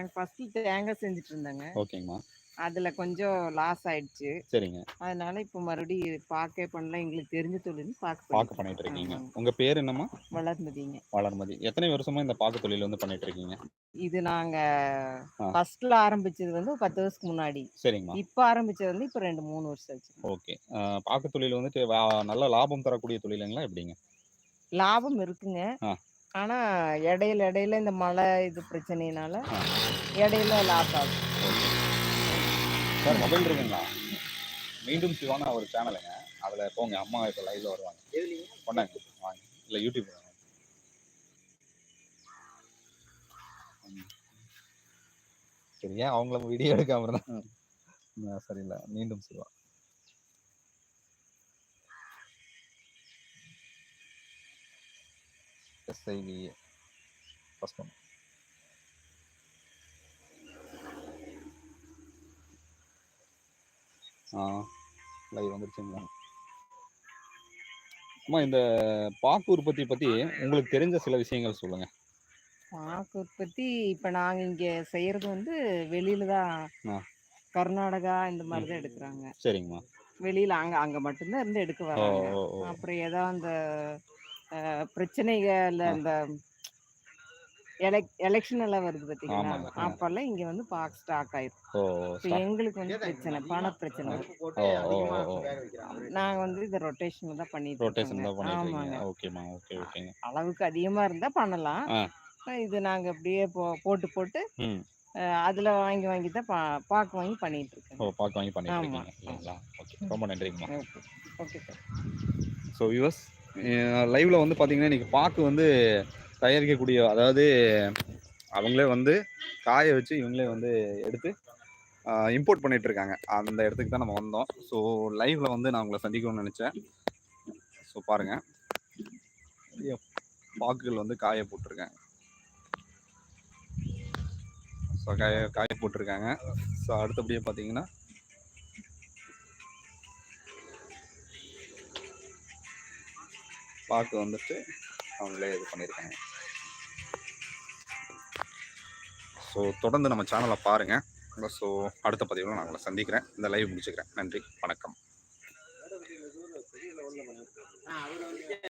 நாங்க ஃபர்ஸ்ட் தேங்காய் செஞ்சுட்டு இருந்தோங்க ஓகேங்கம்மா. அதுல கொஞ்சம் லாஸ் ஆயிடுச்சு. சரிங்க. அதனால இப்போ மறுபடியும் பாக்கே பண்ணல. எங்களுக்கு தெரிஞ்ச தொழில் பாக்கு பாக்கு பண்ணிட்டு இருக்கீங்க ஆமாங்க. உங்க பேர் என்னம்மா? வளர்ந்ததுங்க வளர்மதி. எத்தனை வருஷமா இந்த பாக்கு தொழில் வந்து பண்ணிட்டு இருக்கீங்க இது நாங்க ஆ. ஃபர்ஸ்ட்ல ஆரம்பிச்சது வந்து பத்து வருஷத்துக்கு முன்னாடி. சரிங்கம்மா. இப்ப ஆரம்பிச்சது வந்து இப்ப ரெண்டு மூணு வருஷம் ஆச்சு. ஓகே. பாக்கு தொழில் வந்துட்டு நல்ல லாபம் தரக்கூடிய தொழிலுங்களா எப்படிங்க? லாபம் இருக்குங்க. ஆனா இடையில இடையில இந்த மழை இது பிரச்சனையினால. இடையில லாஸ் ஆகும் சார் மொபைல் இருக்குங்களா? மீண்டும் சிவான ஒரு சேனலுங்க அதுல போங்க. அம்மா இப்போ லைவ்ல வருவாங்க. கொண்டாங்க. வாங்க. இல்ல யூடியூப். சரிங்க அவங்கள வீடியோ எடுக்காம இருந்தா? சரியில்லை. மீண்டும் சிவா. ஃபர்ஸ்ட் ஒன் ஆ லைவ் வந்துருச்சுங்களா? அம்மா இந்த பாக்கு உற்பத்தி பத்தி உங்களுக்கு தெரிஞ்ச சில விஷயங்கள் சொல்லுங்க. பாக்கு உற்பத்தி இப்ப நாங்க இங்க செய்யறது வந்து வெளியில தான். கர்நாடகா இந்த மாதிரி தான் எடுக்கிறாங்க. சரிங்கம்மா. வெளியில அங்க அங்க மட்டும்தான் இருந்து எடுக்க வராங்க. அப்புறம் ஏதோ அந்த ஆ. இந்த எலெக் எலெக்ஷன் எல்லாம் வருது. ஆ. அப்பெல்லாம் இங்க வந்து பாக் ஸ்டாக் ஆயிரும். ஓ start. எங்களுக்கு வந்து பிரச்சனை பண பிரச்சனை. ஓ ஓ ஓ ஓ. நாங்க வந்து இந்த ரொட்டேஷன் தான் பண்ணிட்டு ரொட்டேஷன். தான் ஆமாங்க. ஓகேம்மா ஓகே ஓகேங்க. அளவுக்கு அதிகமா இருந்தா பண்ணலாம். இது நாங்க அப்படியே போ- போட்டு போட்டு அதுல வாங்கி வாங்கி தான் பா- பாக்கு வாங்கி பண்ணிட்டு ஓ இருக்கோம் பாக்கு வாங்கி பண்ணிட்டு ஆமா. இருக்கீங்க. ரொம்ப நன்றிங்கம்மா. Okay okay sir. So viewers லைவ்ல வந்து பார்த்தீங்கன்னா இன்றைக்கி பாக்கு வந்து தயாரிக்கக்கூடிய அதாவது அவங்களே வந்து காய வச்சு இவங்களே வந்து எடுத்து இம்போர்ட் பண்ணிட்டு இருக்காங்க. அந்த இடத்துக்கு தான் நம்ம வந்தோம். ஸோ லைவ்ல வந்து நான் உங்களை சந்திக்கணும்னு நினச்சேன். ஸோ பாருங்க. நிறைய பாக்குகள் வந்து காய போட்டிருக்காங்க. ஸோ காய காய போட்டிருக்காங்க. ஸோ அடுத்தபடியே பார்த்தீங்கன்னா பாக்கு வந்துட்டு அவங்களே இது பண்ணியிருக்காங்க. ஸோ தொடர்ந்து நம்ம சேனலை பாருங்கள் ஸோ அடுத்த பதிவில் நான் உங்களை சந்திக்கிறேன். இந்த லைவ் முடிச்சுக்கிறேன். நன்றி. வணக்கம்.